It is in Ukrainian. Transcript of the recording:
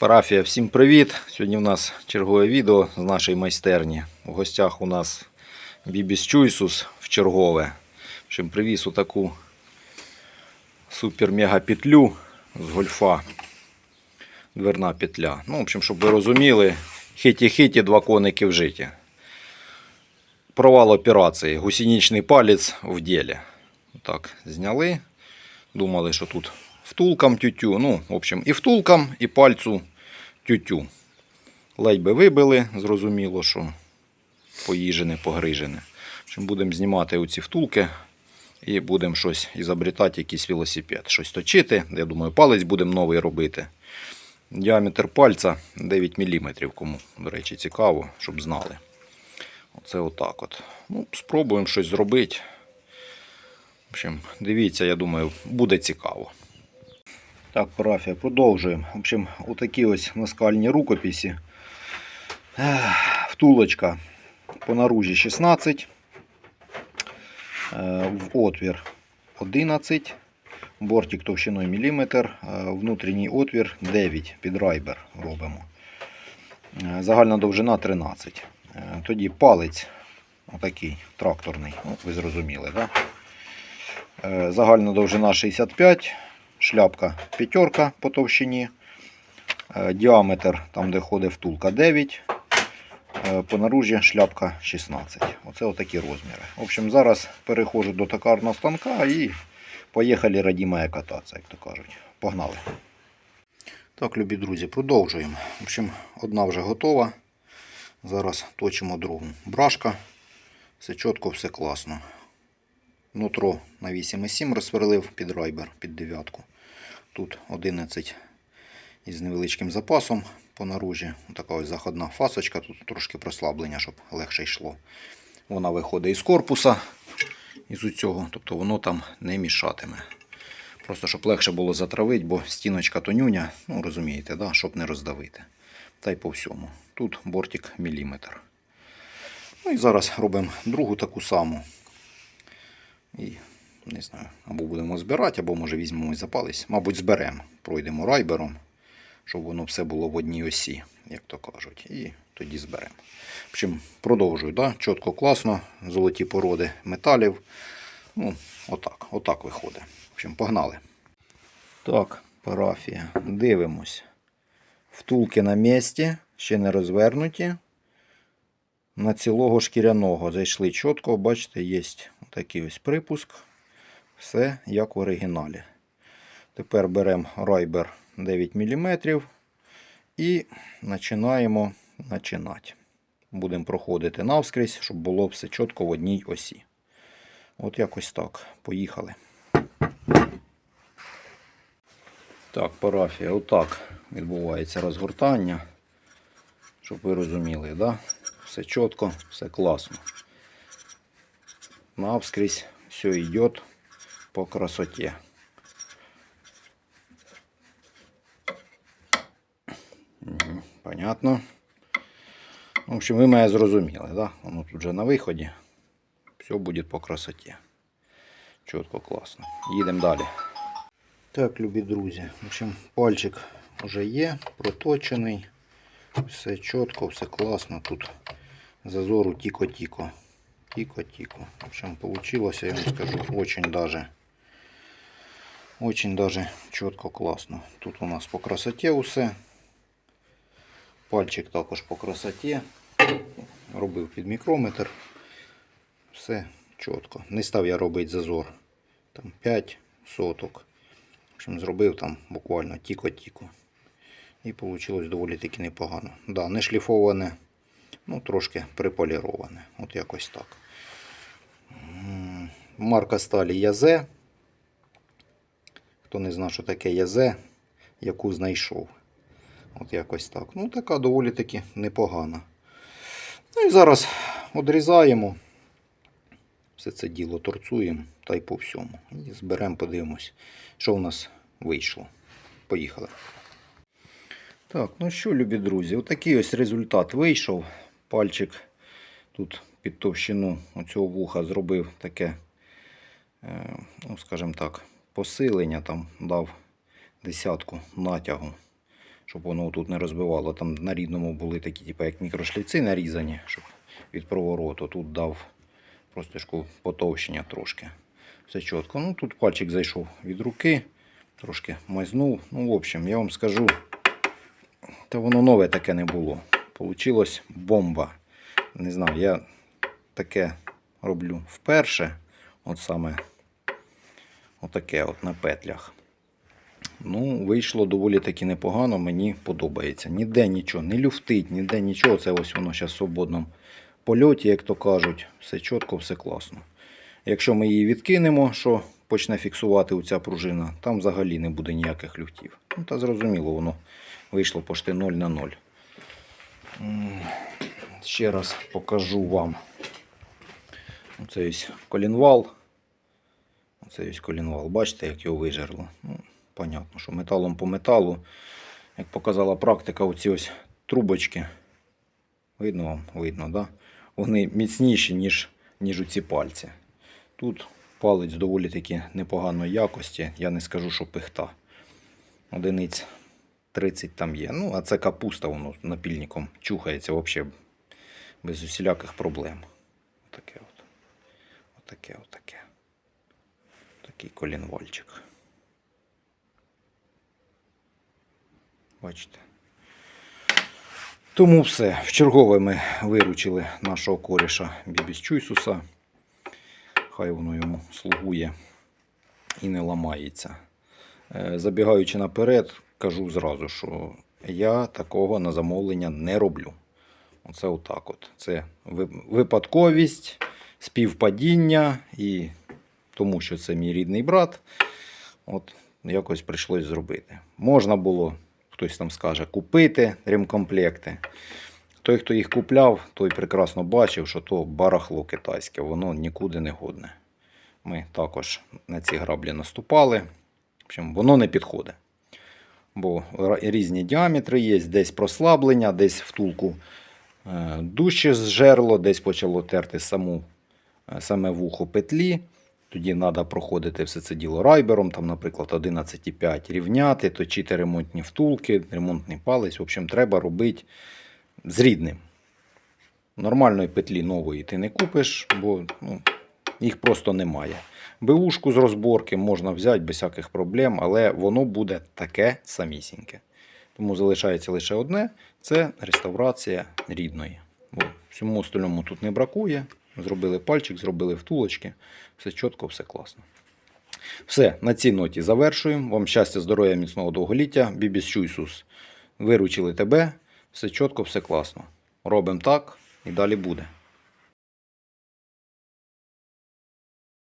Парафія, всім привіт! Сьогодні в нас чергове відео з нашої майстерні. У гостях у нас Бібіс Чуйсус в чергове. Общем, привіз отаку супер-мега петлю з гольфа. Дверна петля. Ну, в общем, щоб ви розуміли, хиті-хиті, два коники в житті. Провал операції. Гусінічний палець в ділі. Так, зняли. Думали, що тут втулкам тютю. Ну, в общем, і втулкам, і пальцю тютю. Ледь би вибили, зрозуміло, що поїжене, погрижене. Общем, будемо знімати оці втулки і будемо щось ізобретати, якийсь велосипед. Щось точити. Я думаю, палець будемо новий робити. Діаметр пальця 9 мм, кому, до речі, цікаво, щоб знали. Оце отак от. Ну, спробуємо щось зробити. В общем, дивіться, я думаю, буде цікаво. Так, парафія, продовжуємо. В общем, отакі ось наскальні рукописі. Втулочка по наружі 16, е, в отвір 11, бортик товщиною міліметр, е, внутрішній отвір 9 під райбер робимо. Е, Загальна довжина 13. Е, Тоді палець отакий тракторний, ну, ви зрозуміли? Да? Загальна довжина 65, шляпка п'ятерка по товщині, Е, діаметр, там де ходить втулка 9, е, по наружі шляпка 16. Оце отакі розміри. В общем, зараз переходжу до токарного станка і поїхали радімає кататися, як то кажуть. Погнали. Так, любі друзі, продовжуємо. В общем, одна вже готова. Зараз точимо другу. Брашка. Все чітко, все класно. Нутро на 8,7 розсверлив під райбер, під дев'ятку. Тут 11 із невеличким запасом по наружі. Така ось заходна фасочка, тут трошки прослаблення, щоб легше йшло. Вона виходить із корпуса, із цього, тобто воно там не мішатиме. Просто щоб легше було затравити, бо стіночка тонюня, ну розумієте, да? щоб не роздавити. Та й по всьому. Тут бортик міліметр. Ну і зараз робимо другу таку саму. І не знаю, або будемо збирати, або може візьмемо і запались. Мабуть, зберемо. Пройдемо райбером, щоб воно все було в одній осі, як то кажуть. І тоді зберемо. В общем, продовжую, да? чітко, класно, золоті породи металів. Ну, отак, отак виходить. В общем, погнали. Так, парафія. Дивимось. Втулки на місці, ще не розвернуті. На цілого шкіряного зайшли чітко, бачите, є такий ось припуск. Все як в оригіналі. Тепер беремо райбер 9 мм і починаємо начинати. Будемо проходити навскрізь, щоб було все чітко в одній осі. От якось так. Поїхали. Так, парафія, отак відбувається розгортання. Щоб ви розуміли, да? все чітко, все класно. Навскрізь все йде по красоті. Понятно. В общем, ви мене зрозуміли, да? Воно тут вже на виході. Все буде по красоті. Чітко, класно. Їдемо далі. Так, любі друзі. В общем, пальчик вже є, проточений. Все чітко, все класно. Тут зазору тіко-тіко. Тіко-тіко. В общем, получилось, я вам скажу, очень даже очень даже чітко класно. Тут у нас по красоті усе. Пальчик також по красоті. Робив під мікрометр. Все чітко. Не став я робити зазор. Там 5 соток. В общем, зробив там буквально тіко-тіко. І вийшло доволі таки непогано. Да, не шліфоване, ну трошки приполіроване. От якось так. Марка сталі Язе. Хто не знає, що таке Язе, яку знайшов. От якось так. Ну, така доволі таки непогана. Ну і зараз одрізаємо. Все це діло торцуємо та й по всьому. І зберемо, подивимось, що в нас вийшло. Поїхали. Так, ну що, любі друзі, отакий ось результат вийшов. Пальчик тут під товщину оцього вуха зробив таке, е, ну, скажімо так, посилення, там дав десятку натягу, щоб воно тут не розбивало. Там на рідному були такі, типу, як мікрошліци нарізані, щоб від провороту. Тут дав простишку потовщення трошки. Все чітко. Ну тут пальчик зайшов від руки, трошки мазнув. Ну, в общем, я вам скажу, та воно нове таке не було. Получилось бомба. Не знаю, я таке роблю вперше. От саме отаке от на петлях. Ну, вийшло доволі таки непогано, мені подобається. Ніде нічого, не люфтить, ніде нічого. Це ось воно зараз в свободному польоті, як то кажуть. Все чітко, все класно. Якщо ми її відкинемо, що почне фіксувати оця пружина, там взагалі не буде ніяких люфтів. Ну, та зрозуміло, воно вийшло почти 0 на 0. Ще раз покажу вам. Оце ось колінвал. Оце ось колінвал. Бачите, як його вижерло. Ну, понятно, що металом по металу. Як показала практика, оці ось трубочки. Видно вам? Видно, да? Вони міцніші, ніж, ніж ці пальці. Тут палець доволі таки непоганої якості. Я не скажу, що пихта. Одиниць 30 там є. Ну, а це капуста, воно напільником чухається взагалі без усіляких проблем. Отаке от. Отаке, отаке. Такий колінвальчик. Бачите. Тому все. В чергове ми виручили нашого коріша Бібіс Чуйсуса. Хай воно йому слугує і не ламається. Е, Забігаючи наперед, кажу зразу, що я такого на замовлення не роблю. Оце отак от. Це випадковість, співпадіння і тому, що це мій рідний брат. От якось прийшлось зробити. Можна було, хтось там скаже, купити ремкомплекти. Той, хто їх купляв, той прекрасно бачив, що то барахло китайське, воно нікуди не годне. Ми також на ці граблі наступали. В общем, воно не підходить. Бо різні діаметри є, десь прослаблення, десь втулку е, дужче зжерло, десь почало терти саму, е, саме вухо петлі. Тоді треба проходити все це діло райбером, там, наприклад, 11,5 рівняти, точити ремонтні втулки, ремонтний палець. В общем, треба робити з рідним. Нормальної петлі нової ти не купиш, бо ну, їх просто немає. Беушку з розборки можна взяти без всяких проблем, але воно буде таке самісіньке. Тому залишається лише одне це реставрація рідної. Бо всьому остальному тут не бракує. Зробили пальчик, зробили втулочки. Все чітко, все класно. Все, на цій ноті завершуємо. Вам щастя, здоров'я, міцного довголіття. Бібіс Чуйсус. Виручили тебе. Все чітко, все класно. Робимо так і далі буде.